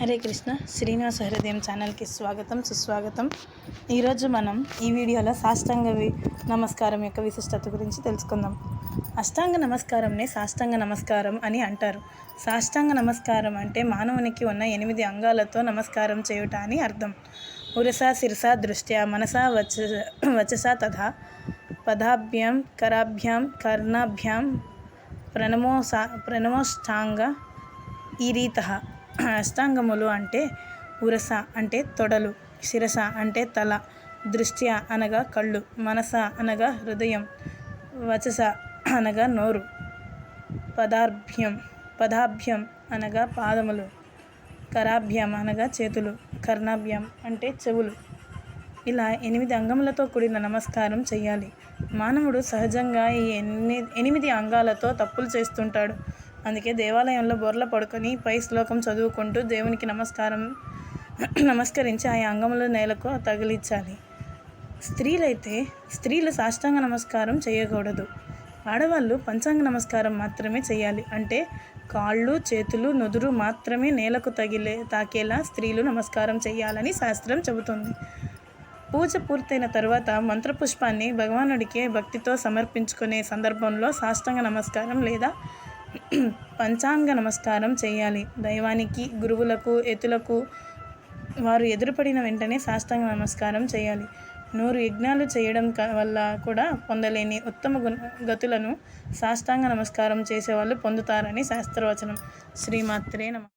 హరే కృష్ణ శ్రీనివాస హృదయం ఛానల్కి స్వాగతం సుస్వాగతం. ఈరోజు మనం ఈ వీడియోలో సాష్టాంగ నమస్కారం యొక్క విశిష్టత గురించి తెలుసుకుందాం. అష్టాంగ నమస్కారంనే సాష్టాంగ నమస్కారం అని అంటారు. సాష్టాంగ నమస్కారం అంటే మానవునికి ఉన్న ఎనిమిది అంగాలతో నమస్కారం చేయుట అని అర్థం. ఉరస శిరస దృష్ట్యా మనసా వచ వచస తథా పదాభ్యాం కరాభ్యాం కర్ణాభ్యాం ప్రణమోసా ప్రణమోష్టాంగ ఈ రీత అష్టాంగములు అంటే ఉరస అంటే తొడలు శిరస అంటే తల దృష్ట్యా అనగా కళ్ళు మనస అనగా హృదయం వచస అనగా నోరు పదాభ్యం పదాభ్యం అనగా పాదములు కరాభ్యం అనగా చేతులు కర్ణాభ్యం అంటే చెవులు. ఇలా ఎనిమిది అంగములతో కూడిన నమస్కారం చేయాలి మానవుడు సహజంగా ఈ ఎన్ని ఎనిమిది అంగాలతో తప్పులు చేస్తుంటాడు. అందుకే దేవాలయంలో బొర్ల పడుకొని పై శ్లోకం చదువుకుంటూ దేవునికి నమస్కారం నమస్కరించి ఆ అంగముల నేలకు తగిలించాలి. స్త్రీలైతే స్త్రీలు సాష్టాంగ నమస్కారం చేయకూడదు. ఆడవాళ్ళు పంచాంగ నమస్కారం మాత్రమే చేయాలి. అంటే కాళ్ళు చేతులు నుదురు మాత్రమే నేలకు తగిలే తాకేలా స్త్రీలు నమస్కారం చేయాలని శాస్త్రం చెబుతుంది. పూజ పూర్తయిన తర్వాత మంత్రపుష్పాన్ని భగవానుడికి భక్తితో సమర్పించుకునే సందర్భంలో సాష్టాంగ నమస్కారం లేదా పంచాంగ నమస్కారం చేయాలి. దైవానికి గురువులకు ఎతులకు వారు ఎదురుపడిన వెంటనే సాష్టాంగ నమస్కారం చేయాలి. నూరు యజ్ఞాలు చేయడం క- వల్ల కూడా పొందలేని ఉత్తమ గుణ గతులను సాష్టాంగ నమస్కారం చేసేవాళ్ళు పొందుతారని శాస్త్రవచనం. శ్రీమాత్రే నమ